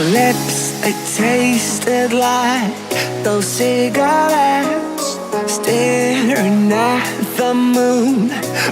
Lips, they tasted like those cigarettes. Staring at the moon,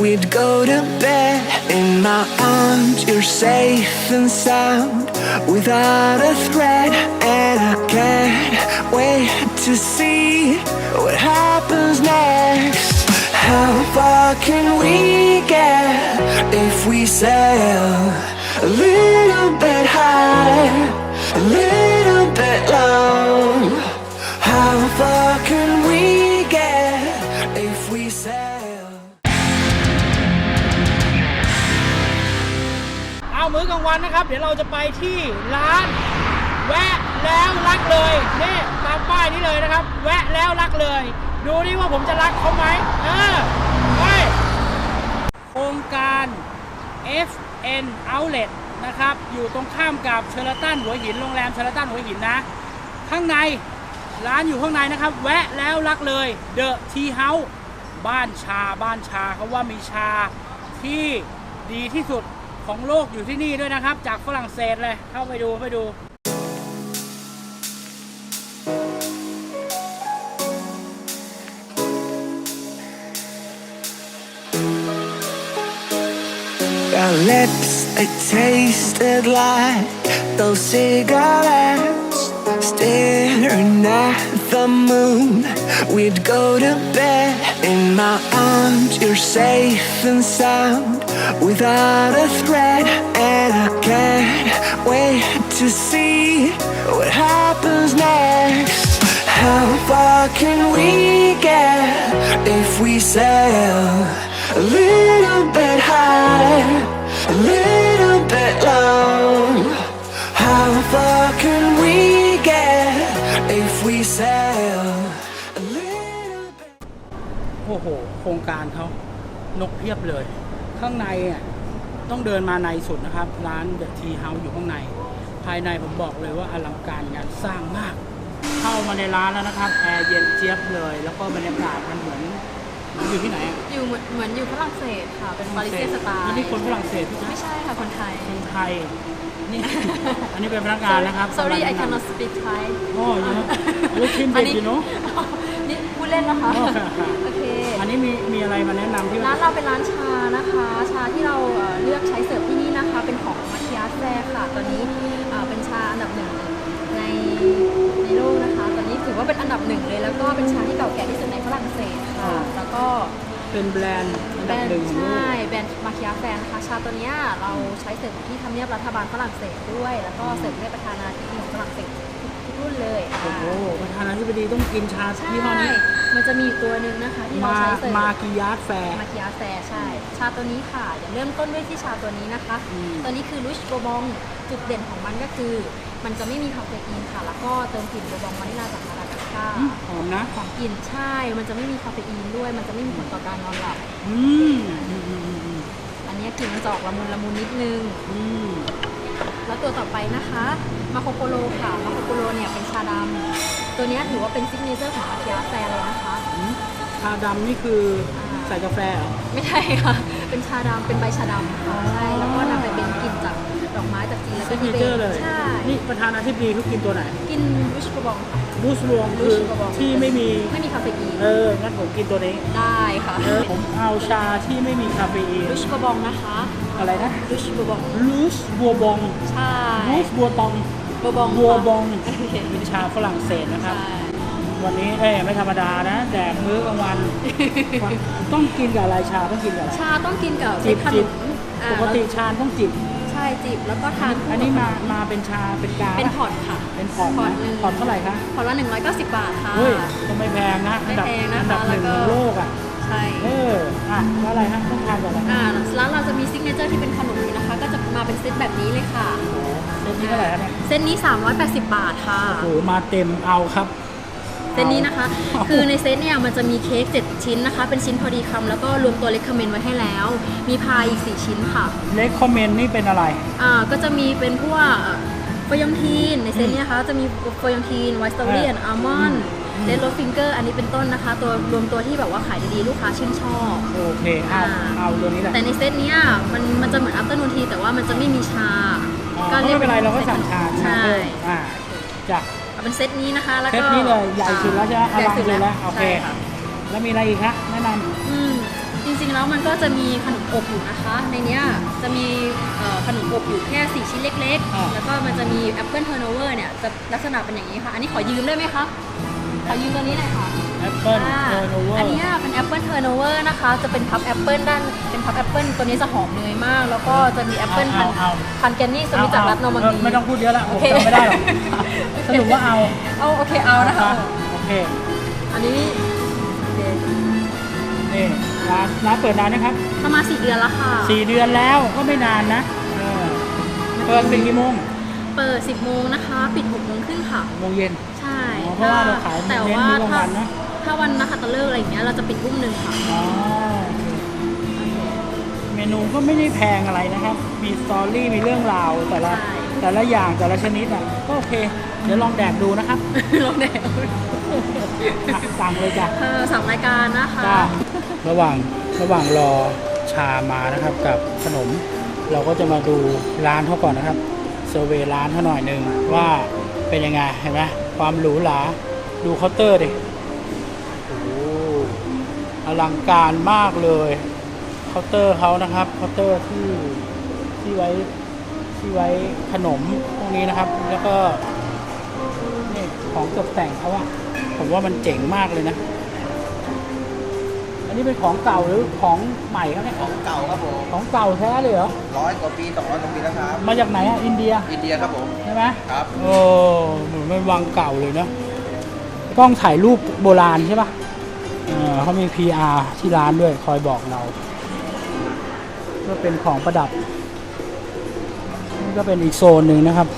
we'd go to bed. In my arms, you're safe and sound without a threat. And I can't wait to see what happens next. How far can we get if we sail a little bit high, a little bit low? How far can we get if we sail? เอามื้อกลางวันนะครับ เดี๋ยวเราจะไปที่ร้าน แวะแล้วรักเลยนี่ตามป้ายนี้เลยนะครับ แวะแล้วรักเลย ดูดิว่าผมจะรักเขาไหมเออไปโครงการ FN Outlet นะครับ อยู่ตรงข้ามกับเชอร์ตันหัวหินโรงแรมเชอร์ตันหัวหินนะ ข้างในร้านอยู่ข้างในนะครับ แวะแล้วรักเลยเดอะทีเฮาส์บ้านชาบ้านชาเขาว่ามีชาที่ดีที่สุดของโลกอยู่ที่นี่ด้วยนะครับ จากฝรั่งเศสเลยเข้าไปดูไปดู They tasted like those cigarettes. Staring at the moon, we'd go to bed. In my arms, you're safe and sound without a threat. And I can't wait to see what happens next. How far can we get if we sail a little bit high, a little bit low? How far can we get if we sail a little bit? โอ้โห โครงการเขานกเพียบเลย ข้างในอะต้องเดินมาในสุดนะครับ ร้านเดอะทีเฮาอยู่ข้างใน ภายในผมบอกเลยว่าอลังการงานสร้างมาก เข้ามาในร้านแล้วนะครับแอร์เย็นเจี๊ยบเลย แล้วก็บรรยากาศมันเหมือน อนอยู่ที่ไหนอะอยู่เหมือนเหมือนอยู่ฝรั่งเศสค่ะ เป็นปาริเซียสไตล์อันนี้คนฝรั่งเศสพี่ไม่นะใช่ค่ะ คนไทย คนไทย นี่ อันนี้เป็นพนักงานนะครับ sorry I กำลัง cannot speak Thai โอ้ยเนาะลูกชิ้นอัเด็ดนี้อยู่เนาะนี่พูดเล่นนะคะอ๋อค่ะค่ะโอเค อันนี้มีมีอะไรมาแนะนำที่ร้านเราเป็นร้านชานะคะ ชาที่เราเอ่อเลือกใช้เสิร์ฟที่นี่นะคะ เป็นของมาคิอาแซค่ะ ตอนนี้ ว่าเป็นอันดับหนึ่งเลย แล้วก็เป็นชาที่เก่าแก่ที่สุดในฝรั่งเศสค่ะ แล้วก็เป็นแบรนด์อันแบดัรบนหนึ่งด์ของโลใช่ก แบรนด์มาคิอาแฟนนะคะชาตัวเนี้ยเราใช้เสิร์ฟที่ทำเนียบรัฐบาลฝรั่งเศสด้วย แล้วก็เสิร์ฟให้ประธานาธิบดีของฝรั่งเศสทุกรุ่นเลยโอ้ค่ะโหประธานาธิบดีต้องกินชาใช่ยี่ห้อนี้ มันจะมีอีกตัวหนึ่งนะคะที่เรามา ใช้เสิร์ฟ มากิยาร์ดแฟร์ มาคิอาแฟใช่ ชาตัวนี้ค่ะเดี๋ยวเริ่มต้นด้วยที่ชาตัวนี้นะคะ อืม ตัวนี้คือลุชโบบองจุดเด่นของมันก็คือ มันจะไม่มีคาเฟอีนค่ะ แล้วก็เติมกลิ่นโบบองวานิลาจากมาดา กัสการ์อืมหอมนะของกลิ่นใช่ มันจะไม่มีคาเฟอีนด้วย มันจะไม่มีผลต่อการนอนหลับอืมอืมอืมอืมอืมอันนี้กลิ่นมันจะออกละมุนละมุนนิดนึงอืมแล้วตัวต่อไปนะคะ มาโคโกโรค่ะ มาโคโกโรเนี่ยเป็นชาดำตัวเนี้ยถือว่าเป็นซิกเนเจอร์ของอาคิอาแฟเลยนะคะอืมชาดำนี่คือใส่กาแฟเหรอไม่ใช่ค่ะ เป็นชาดำเป็นใบชาดำค่ะใช่ แล้วก็นำไปเป็นกลิ่นจากดอกไม้จากจีนแล้วก็ซิกเนทิเบเจอตร์เลยใช่ นี่ประธานาธิบดีเขากินตัวไหน กินรุชกระบองค่ะ บูสรวงรูคือชกระบองที่ไม่มีไม่มีคาเฟอีนเอองั้นผมกินตัวนี้ได้ค่ะเออผมเอาชาที่ไม่มีคาเฟอีนรุชกระบองนะคะอะไรนะรุชกระบองลูสบัวบองใช่ลูสบัวตองบัวบองบัวบองค่ะเป็นชาฝรั่งเศสนะครับใช่วันนี้เอ้ยไม่ธรรมดานะแดกมื้อกลางวัน ต้องกินกับอะไรชาต้องกินกับอะไรชาต้องกินกับจิบขนจิบมอ่าปกติชาต้องจิบใช่ จิบแล้วก็ทานคู่อันนี้มามาเป็นชาเป็นกาเป็นพอร์ตค่ะ เป็นพอร์ตพอร์ตนะหนึ่งพอร์ตเท่าไหร่คะพอร์ตละ190บาทค่ะเฮ้ยก็ไม่แพงนะอันดับไม่แพงนะคะอันดับหนึ่งแล้วก็ของโลกอะใช่เอออะแล้วอะไรฮะต้องทานกับอะไรอ่าร้านเราจะมีซิกเนเจอร์ที่เป็นขนมนี้นะคะ ก็จะมาเป็นเซตแบบนี้เลยค่ะเซตนี้เท่าไหร่ฮะเนี่ยเซตนี้ 380 บาทค่ะโอ้โหมาเต็มเอาครับเซ ตนี้นะคะ คือในเซตเนี่ยมันจะมีเค้ก7ชิ้นนะคะ เป็นชิ้นพอดีคำแล้วก็รวมตัวเลคคอมเมนต์ไว้ให้แล้ว มีพายอีก 4 ชิ้นค่ะเลคคอมเมนต์นี่เป็นอะไรอ่าก็จะมีเป็นพวกโฟยองทีนในเซตเนี้นะคะจะมีโฟยองทีนไวท์สตรอเบอรี่อ่าอัลมอนด์เลดโรฟิงเกอร์อันนี้เป็นต้นนะคะ ตัวรวมตัวที่แบบว่าขายดีๆ ลูกค้าชื่นชอบ โอเค เอาอ่าเอาตัวนี้แหละ แต่ในเซตเนี้ยมันมันจะเหมือนอั t เตอร์นูนทีแต่ว่ามันจะไม่มีชาออ่าก็ก็รียไม่เป็นไรเราก็สั่งชาใช่ชาเพิ่มอ่าจ้ะ เอาเป็นเซตนี้นะคะ แล้วเซก็ตนี้เลยใหญ่สุดแล้วใช่ไหมอใหญ่ลังสุดสุดแล้แล้ววโอเค ใช่ค่ะแล้วมีอะไรอีกฮะแนะนอืมจริงๆแล้วมันก็จะมีขนมอบอยู่นะคะ ในเนี้ยจะมีเอ่อขนมอบอยู่แค่4ชิ้นเล็กอ่า ๆ แล้วก็มันจะมีแอปเปิลเทอร์โนเวอร์เนี่ยจะลักษณะเป็นอย่างนี้ค่ะ อันนี้ขอยืมได้ไหมคะ ขอยืมตัวนี้หน่อยค่ะำ แอปเปิ้ลอ่าเทอร์โนเวออันร์เนี้ยเป็นแอปเปิลเทอร์โนเวอร์นะคะ จะเป็นพับแอปเปิลด้านเป็นพับแอปเปิลตัวนี้จะหอมเนยมาก แล้วก็จะมีแอปเปิลพันพันแกนนี่จะมีจากรัฐนอร์มันดีไม่ต้องพูดเยอะละผมโอเคจำไม่ได้หรอกสรุปว่าเอาเอาโอเคเอานะคะโอเค อันนี้โอเคนี่ร้านร้านเปิดนานนะครับ ประมาณสี่เดือนแล้วค่ะสี่เดือนแล้วก็ไม่นานนะเออเปิดเป็นกี่โมงเปิด 10 โมงนะคะ ปิด 6 โมงครึ่งค่ะโมงเย็น ใช่อ๋อเพราะว่าเราขายแต่เน้นว่ามื้อกลาง ถ้าวันนะถ้าวันนักขัตฤกษ์อะไรอย่างเงี้ยเราจะปิดทุ่มหนึ่งค่ะ อ๋อโอเคเมนูก็ไม่ได้แพงอะไรนะครับ มีสตอรี่ มีเรื่องราวแต่ละใช่ แต่ละอย่างแต่ละชนิดอะ ก็โอเค เดี๋ยวลองแดกดูนะครับลงแนวอะสั่งเลยจ้ะ เออสามรายการนะคะจ้าระหว่างระหว่างรอชามานะครับกับขนม เราก็จะมาดูร้านเขาก่อนนะครับเซอร์เวยร้านเขาหน่อยหนึ่งว่าเป็นยังไงเห็นไหมความหรูหราดูเคาน์เตอร์ดิโอ้โหอ ลังการมากเลยเคาน์เตอร์เขานะครับเคาน์เตอร์ที่ที่ไว้ที่ไว้ขนมพวกนี้นะครับ แล้วก็นี่ของตกแต่งเขาอะผมว่ามันเจ๋งมากเลยนะ อันนี้เป็นของเก่าหรือของใหม่ครับเนี่ยของเก่าครับผมของเก่าแท้เลยเหรอร้อยกว่าปีสองร้อยกว่าปีแล้วครับมาจากไหนอะอินเดียอินเดียครับผมใช่ไหมครับโอ้เหมือนเป็นวังเก่าเลยเนอะกล้องถ่ายรูปโบราณใช่ปะ เขามี PR ที่ร้านด้วยคอยบอกเรา ก็เป็นของประดับ นี่ก็เป็นอีกโซนหนึ่งนะครับ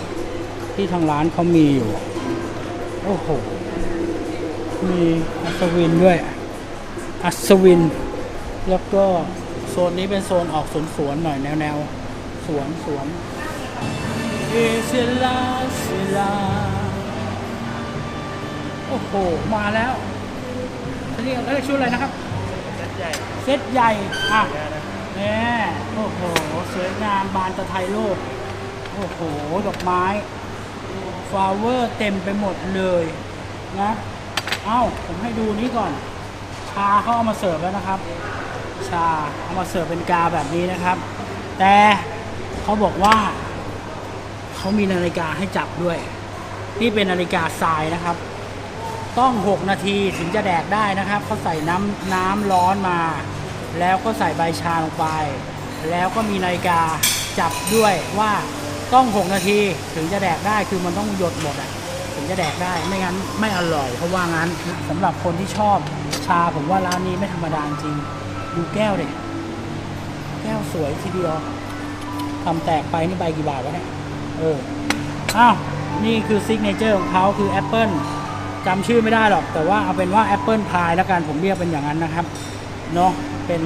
ที่ทางร้านเขามีอยู่ โอ้โห มีอัศวินด้วย อัศวิน แล้วก็โซนนี้เป็นโซนออกสวนสวนหน่อยแนวแนวสวนสวนเอเซลาเซลาโอ้โห มาแล้ว เขาเรียกเอ้ยชุดอะไรนะครับ เซตใหญ่ เซตใหญ่อะเนี่ยโอ้โห สวยงามบานตะไทยโลก โอ้โห ดอกไม้ฟลาเวอร์เต็มไปหมดเลยนะ เอ้า ผมให้ดูนี้ก่อน ชาเขาเอามาเสิร์ฟแล้วนะครับ ชาเอามาเสิร์ฟเป็นกาแบบนี้นะครับ แต่เขาบอกว่า เขามีนาฬิกาให้จับด้วย นี่เป็นนาฬิกาทรายนะครับ ต้อง 6 นาทีถึงจะแดกได้นะครับเขาใส่น้ำน้ำร้อนมา แล้วก็ใส่ใบชาลงไป แล้วก็มีนาฬิกาจับด้วยว่าต้อง 6 นาทีถึงจะแดกได้คือมันต้องหยดหมดอะถึงจะแดกได้ไม่งั้นไม่อร่อยเพราะว่างั้นสำหรับคนที่ชอบชาผมว่าร้านนี้ไม่ธรรมดาจริงดูแก้วเด็แก้วสวยทีเดียวทำแตกไปนี่ใบกี่บาทวะเนี่ยเอออ้าวนี่คือซิกเนเจอร์ของเขาคือแอปเปิล จำชื่อไม่ได้หรอก แต่ว่าเอาเป็นว่าแอปเปิลพายแล้วกันผมเรียกเป็นอย่างนั้นนะครับเนาะเป็น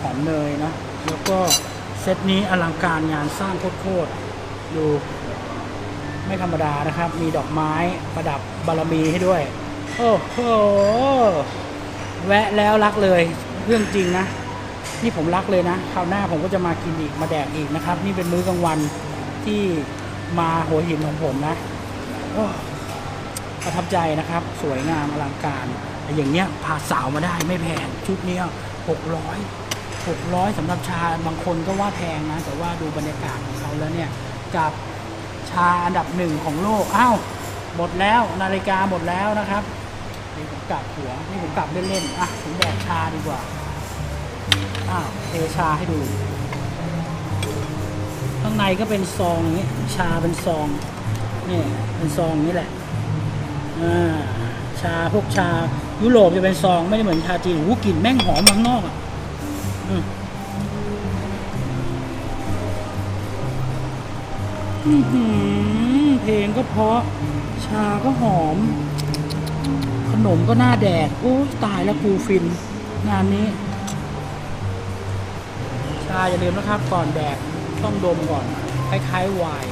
หอมเนยเนาะแล้วก็เซตนี้อลังการงานสร้างโคตรๆดูไม่ธรรมดานะครับ มีดอกไม้ประดับบารมีให้ด้วย โอ้โหแวะแล้วรักเลยเรื่องจริงนะ นี่ผมรักเลยนะคราวหน้าผมก็จะมากินอีกมาแดกอีกนะครับ นี่เป็นมื้อกลางวันที่มาหัวหินของผมนะ ประทับใจนะครับ สวยงามอลังการอย่างเนี้ยพาสาวมาได้ไม่แพงชุดเนี้ยหกร้อยหกร้อยสำหรับชาบางคนก็ว่าแพงนะ แต่ว่าดูบรรยากาศของเขาแล้วเนี่ยกับชาอันดับหนึ่งของโลกอ้าวหมดแล้วนาฬิกาหมดแล้วนะครับนี่ผมกลับหัวนี่ผมกลับเล่นๆอะผมแดกชาดีกว่าอ้าวเทชาให้ดู ข้างในก็เป็นซองอย่างนี้ชาเป็นซอง นี่เป็นซองนี้แหละอ่าชาพวกชายุโรปจะเป็นซองไม่ได้เหมือนชาจีนหูกลิ่นแม่งหอมข้างนอกอะอืมเพลงก็เพราะ ชาก็หอม ขนมก็น่าแดก โอ้ตายแล้วกูฟิน งานนี้ ชาอย่าลืมนะครับ ก่อนแดกต้องดมก่อน คล้ายๆไวน์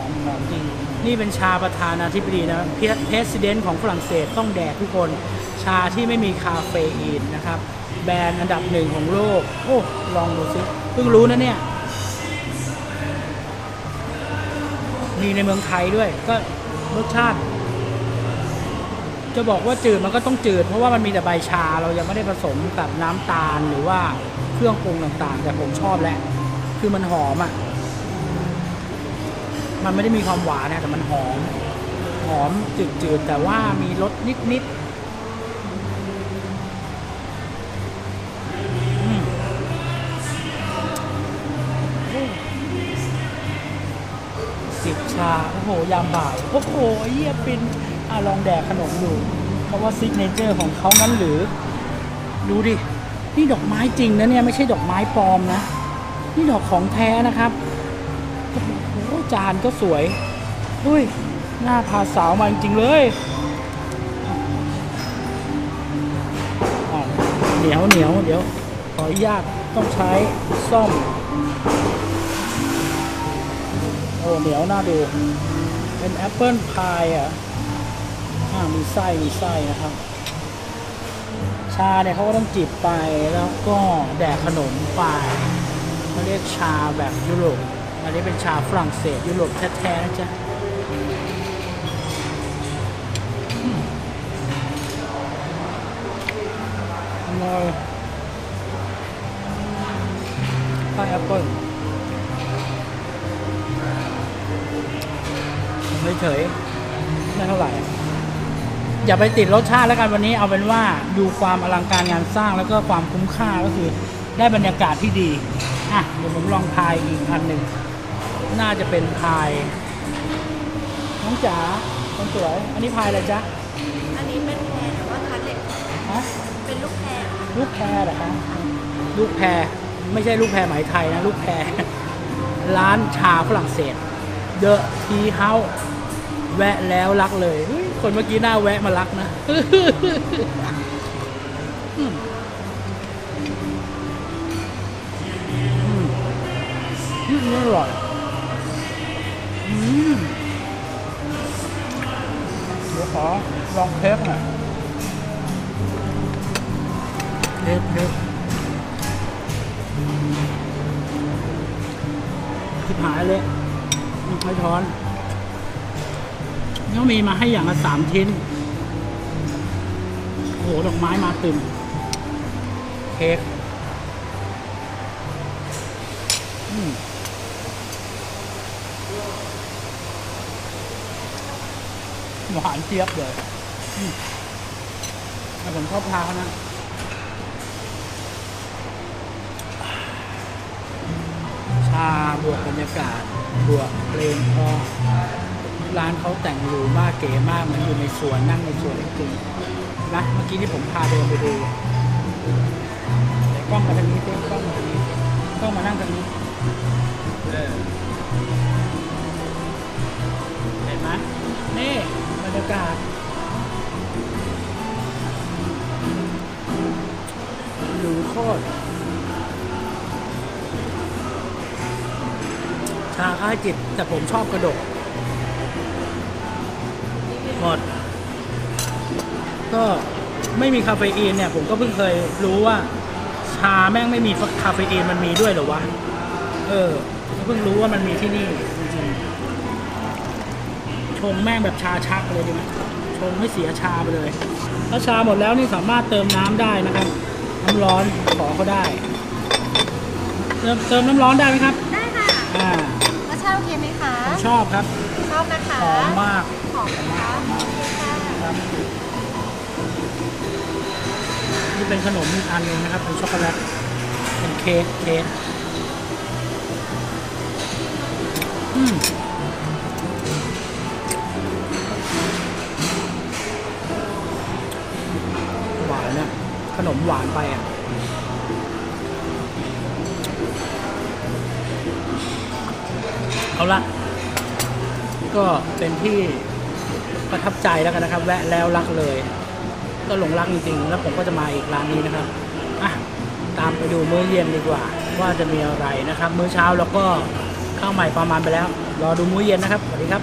อมหอมจริงนี่เป็นชาประธานาธิบดีนะเพรสิดเนนของฝรั่งเศสต้องแดกทุกคน ชาที่ไม่มีคาเฟอีนนะครับ แบรนด์อันดับหนึ่งของโลก โอ้ ลองดูสิเพิ่งรู้นะเนี่ยมีในเมืองไทยด้วย ก็รสชาติ จะบอกว่าจืดมันก็ต้องจืด เพราะว่ามันมีแต่ใบชาเรายังไม่ได้ผสมกับน้ำตาลหรือว่าเครื่องปรุงต่างๆ แต่ผมชอบแหละ คือมันหอมอะ มันไม่ได้มีความหวานนะแต่มันหอม หอมจืดๆ แต่ว่ามีรสนิดๆอืมสิบชา โอ้โห ยามบ่าย โอ้โหเยี่ยปินอะลองแดกขนมดูเพราะว่าซิกเนเจอร์ของเขานั้นหรือ ดูดิ นี่ดอกไม้จริงนะเนี่ย ไม่ใช่ดอกไม้ปลอมนะ นี่ดอกของแท้นะครับ จานก็สวย อุ้ย หน้าพาสาวมาจริงเลยอ้าวเหนียวเหนียวเดี๋ยว ขออนุญาตต้องใช้ซ่อม โอ้ เหนียวน่าดู เป็นแอปเปิลพายอะอ่ามีไส้ มีไส้นะครับ ชาเนี่ยเขาก็ต้องจิบไปแล้วก็แดกขนมไปเขาเรียกชาแบบยุโรป อันนี้เป็นชาฝรั่งเศสยุโรปแท้ๆนะจ๊ะอืมอร่อยข้าวแอปเปิ้ลเฉยๆไม่เท่าไหร่ อย่าไปติดรสชาติแล้วกันวันนี้เอาเป็นว่าดูความอลังการงานสร้างแล้วก็ความคุ้มค่าก็คือได้บรรยากาศที่ดี อะ เดี๋ยวผมลองพายอีกอันหนึ่ง น่าจะเป็นพาย น้องจ๋าคนสวย อันนี้พายอะไรจ๊ะ อันนี้เป็นแพรแต่ว่าคัดเหล็กฮะ เป็นลูกแพรลูกแพรเหรอคะ ลูกแพรไม่ใช่ลูกแพรไหมไทยนะ ลูกแพรร้านชาฝรั่งเศส เดอะทีเฮาแวะแล้วรักเลยเฮ้ยคนเมื่อกี้หน้าแวะมารักนะอืมอืมอืมอร่อยอืม เดี๋ยวขอลองเทปหน่อยเทปเทปที่หายเลยมีไฟช้อนแล้วมีมาให้อย่างละสามชิ้น โอ้โห ดอกไม้มาตึมเค้กอืม หวานเจี๊ยบเลยอืมแต่ผมชอบทาเขานะชาบวกบรรยากาศ บวกเพลงเพราะร้านเขาแต่งหรูมากเก๋มากเหมือนอยู่ในสวนนั่งในสวนจริงๆนะเมื่อกี้ที่ผมพาเดินไปดูเดี๋ยวกล้องมาทางนี้เต้กล้องมาทางนี้กล้องมานั่งทางนี้เออเห็นไหมนี่บ รยากาศหรูโคตรชาค่าจิต แต่ผมชอบกระดกหมดก็ไม่มีคาเฟอีนเนี่ย ผมก็เพิ่งเคยรู้ว่า ชาแม่งไม่มีคาเฟอีนมันมีด้วยเหรอวะ เออ เพิ่งรู้ว่ามันมีที่นี่ งๆชงแม่งแบบชาชักเลยดีไหมชงให้เสียชาไปเลยถ้าชาหมดแล้วนี่สามารถเติมน้ำได้นะครับ น้ำร้อนขอเขาได้ เติมเติมน้ำร้อนได้ไหมครับ ได้ค่ะอ่ารสชาติโอเคไหมคะผมชอบครับชอบนะคะหอมมากหอมนะคะโอเคค่ะครับนี่เป็นขนมอีกอันหนึงนะครับเป็นช็อกโกแลตเป็นเค้กเค้กอืม นมหวานไปอะเอาละก็เป็นที่ประทับใจแล้วกันนะครับ แวะแล้วรักเลย ก็หลงรักจริงๆ แล้วผมก็จะมาอีกร้านนี้นะครับอะตามไปดูมื้อเย็นดีกว่า ว่าจะมีอะไรนะครับ มื้อเช้าแล้วก็ข้าวใหม่ประมาณไปแล้ว รอดูมื้อเย็นนะครับสวัสดีครับ